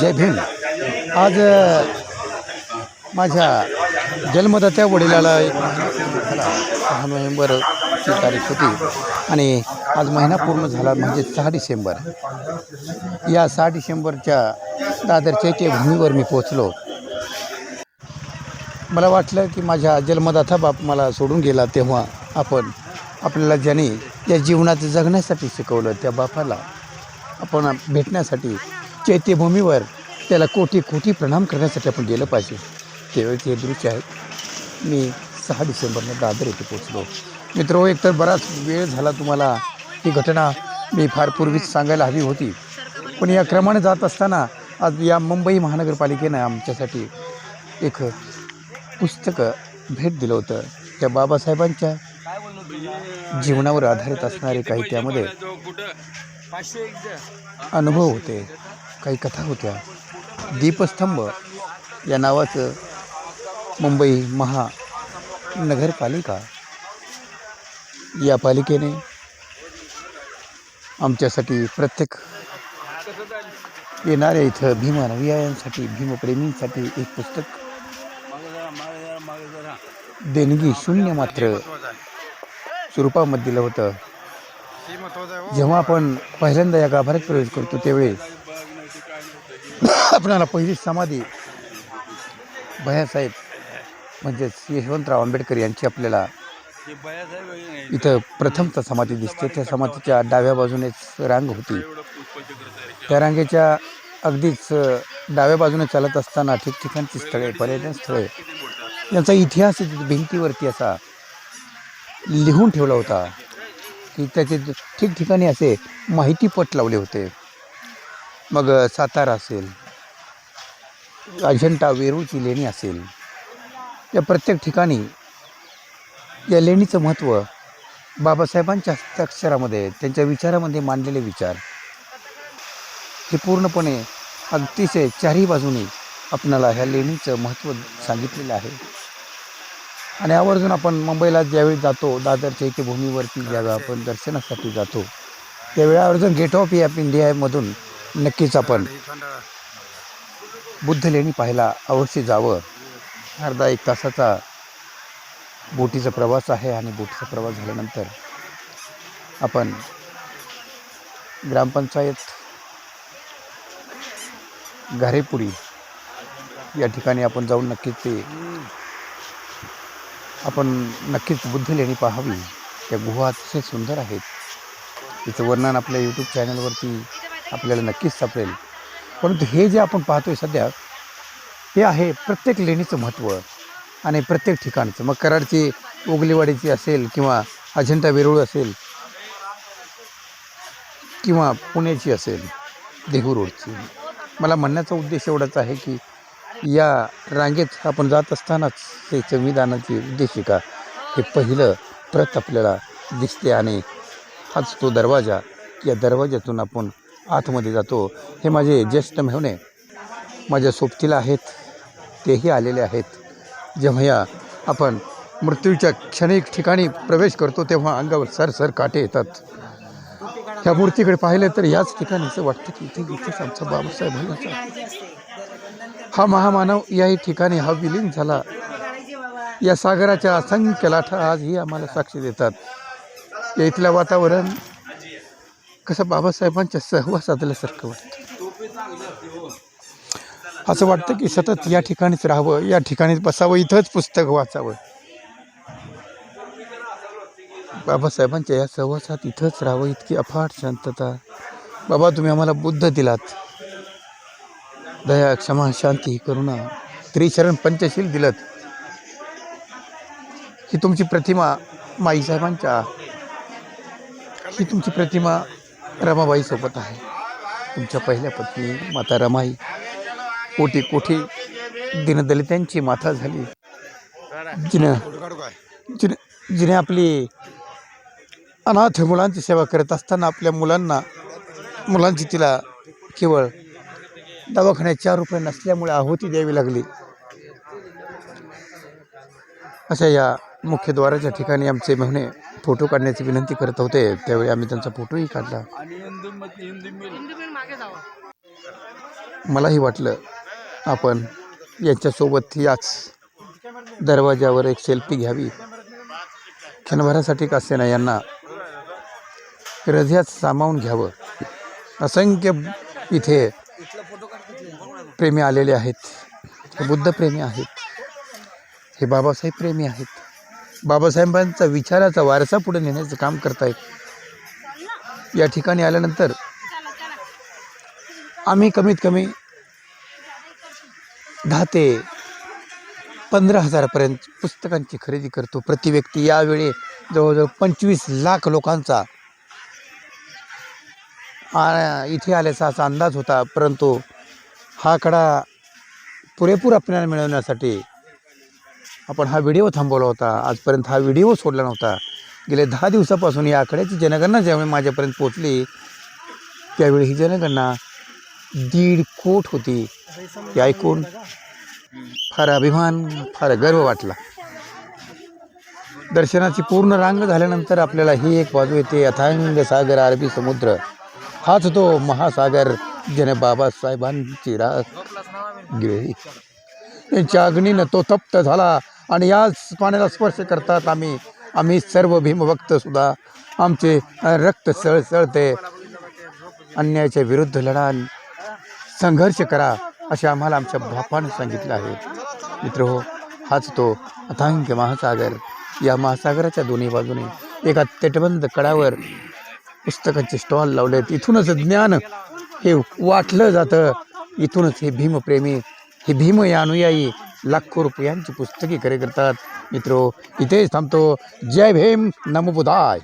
जय भीम. आज माझ्या जन्मदात्या वडिलाला सहा नोव्हेंबरची तारीख होती आणि आज महिना पूर्ण झाला म्हणजे सहा डिसेंबर. या सहा डिसेंबरच्या दादर चैत्यभूमीवर मी पोचलो मला वाटलं की माझ्या जन्मदाता बाप मला सोडून गेला तेव्हा आपण आपल्याला ज्याने या जीवनात जगण्यासाठी शिकवलं त्या बापाला आपण भेटण्यासाठी चैत्यभूमीवर त्याला कोटी कोटी प्रणाम करण्यासाठी आपण गेलं पाहिजे. त्यावेळेचे हे दृश्य आहे. मी सहा डिसेंबरला दादर येथे पोचलो मित्रो एकतर बराच वेळ झाला तुम्हाला ही घटना मी फार पूर्वीच सांगायला हवी होती. पण या क्रमाने जात असताना आज या मुंबई महानगरपालिकेनं आमच्यासाठी एक पुस्तकं भेट दिलं होतं. त्या बाबासाहेबांच्या जीवनावर आधारित असणारे काही त्यामध्ये अनुभव होते. काही कथा होत्या. दीपस्तंभ या नावाचं मुंबई महानगरपालिका या पालिकेने आमच्यासाठी प्रत्येक येणाऱ्या इथं भीमानुयायांसाठी भीमप्रेमींसाठी एक पुस्तक देणगी शून्य मात्र स्वरूपामध्ये दिलं होतं. जेव्हा आपण पहिल्यांदा या गाभाऱ्यात प्रवेश करतो त्यावेळेस आपणाला पहिली समाधी भैयासाहेब म्हणजेच यशवंतराव आंबेडकर यांची आपल्याला इथं प्रथमचा समाधी दिसते. त्या समाधीच्या डाव्या बाजूनेच रांग होती. त्या रांगेच्या अगदीच डाव्या बाजूने चालत असताना ठिकठिकाणची स्थळे पर्यटन स्थळे यांचा इतिहास भिंतीवरती असा लिहून ठेवला होता की त्याचे ठिकठिकाणी असे माहितीपट लावले होते. मग सातारा असेल अजंठा वेरूळची लेणी असेल या प्रत्येक ठिकाणी या लेणीचं महत्त्व बाबासाहेबांच्या हस्ताक्षरामध्ये त्यांच्या विचारामध्ये मांडलेले विचार हे पूर्णपणे अतिशय चारही बाजूने आपणाला ह्या लेणीचं महत्त्व सांगितलेलं आहे. आणि आवर्जून आपण मुंबईला ज्यावेळी जातो दादरच्या इथे भूमीवरती ज्यावेळी आपण दर्शनासाठी जातो त्यावेळी आवर्जून गेट ऑफ ऑफ इंडियामधून नक्कीच आपण बुद्ध लेणी पाहायला अवश्य जावं. अर्धा एक तासाचा बोटीचा प्रवास आहे आणि बोटीचा प्रवास झाल्यानंतर आपण ग्रामपंचायत घारेपुरी या ठिकाणी आपण जाऊन नक्कीच ते आपण नक्कीच बुद्ध लेणी पाहावी. त्या गुहा अतिशय सुंदर आहेत. तिचं वर्णन आपल्या यूट्यूब चॅनलवरती आपल्याला नक्कीच सापडेल. परंतु हे जे आपण पाहतोय सध्या हे आहे प्रत्येक लेणीचं महत्त्व आणि प्रत्येक ठिकाणचं. मग कराडची ओगलेवाडीची असेल किंवा अजिंठा वेरूळ असेल किंवा पुण्याची असेल देहू रोडची. मला म्हणण्याचा उद्देश एवढाच आहे की या रांगेत आपण जात असतानाच हे संविधानाची उद्देशिका हे पहिलं प्रत आपल्याला दिसते आणि हाच तो दरवाजा. या दरवाज्यातून आपण आतमध्ये जातो. हे माझे ज्येष्ठ मेहणे माझ्या सोबतीला आहेत. तेही आलेले आहेत. जेव्हा या आपण मृत्यूच्या क्षणिक ठिकाणी प्रवेश करतो तेव्हा अंगावर सरसर काटे येतात. ह्या मूर्तीकडे पाहिलं तर याच ठिकाणी असं वाटतं की इथे इथेच आमचा बाबासाहेब होण्याचा हा महामानव याही ठिकाणी हा विलीन झाला. या सागराच्या असंख्य लाठा आजही आम्हाला साक्षी देतात. या इथलं वातावरण कसं बाबासाहेबांच्या सहवास आदल्यासारखं वाटतं? असं वाटतं की सतत या ठिकाणीच राहावं या ठिकाणीच बसावं इथंच पुस्तक वाचावं. बाबासाहेबांच्या या सहवासात इथंच राहावं इतकी अफाट शांतता. बाबा तुम्ही आम्हाला बुद्ध दिलात. दया क्षमा शांती करुणा त्रिशरण पंचशील दिलत. ही तुमची प्रतिमा माईसाहेबांच्या ही तुमची प्रतिमा रमाबाईसोबत आहे. तुमच्या पहिल्या पत्नी माता रमाई. कोटी कोटी दीनदलितांची माता झाली. जिनं जिने जिने आपली अनाथ मुलांची सेवा करत असताना आपल्या मुलांना मुलांची तिला केवळ दवाखान्यात चार रुपये नसल्यामुळे आहुती द्यावी लागली. अशा या मुख्यद्वाराच्या ठिकाणी आमचे मेहणे फोटो काढण्याची विनंती करत होते त्यावेळी आम्ही त्यांचा फोटोही काढला. मलाही वाटलं आपण यांच्यासोबत याच दरवाजावर एक सेल्फी घ्यावी. क्षणभरासाठी का असेना यांना हृदयात सामावून घ्यावं. असंख्य इथे प्रेमी आलेले आहेत. हे बुद्ध प्रेमी आहेत. हे बाबासाहेब प्रेमी आहेत. बाबासाहेबांचा विचाराचा वारसा पुढे नेण्याचं काम करतायत. या ठिकाणी आल्यानंतर आम्ही कमीत कमी दहा ते पंधरा हजारापर्यंत पुस्तकांची खरेदी करतो. प्रति व्यक्ती यावेळी जवळजवळ पंचवीस लाख लोकांचा इथे आल्याचा असा अंदाज होता. परंतु हा कडा पुरेपूर आपल्याला मिळवण्यासाठी आपण हा व्हिडिओ थांबवला होता. आजपर्यंत हा व्हिडिओ सोडला नव्हता. गेले दहा दिवसापासून या आकड्याची जनगणना ज्यावेळी माझ्यापर्यंत पोचली त्यावेळी ही जनगणना दीड कोट होती. हे ऐकून फार अभिमान फार गर्व वाटला. दर्शनाची पूर्ण रांग झाल्यानंतर आपल्याला ही एक बाजू येते. अथांग सागर अरबी समुद्र. हाच तो महासागर ज्याने बाबासाहेबांची राग गिळली त्यांच्या अग्नीनं तो तप्त झाला. आणि याच पाण्याला स्पर्श करतात आम्ही. आम्ही सर्व भीमभक्तसुद्धा आमचे रक्त सळसळते. अन्यायाच्या विरुद्ध लढा संघर्ष करा असे आम्हाला आमच्या बापानं सांगितलं आहे. मित्र हो हाच तो अथांग महासागर. या महासागराच्या दोन्ही बाजूने एका तटबंद कडावर पुस्तकांचे स्टॉल लावलेत. इथूनच ज्ञान हे वाटलं जातं. इथूनच हे भीमप्रेमी हे भीम या अनुयायी लाखो रुपयांची पुस्तके खरे करतात. मित्रो इथेच थांबतो. जय भीम नमो बुधाय.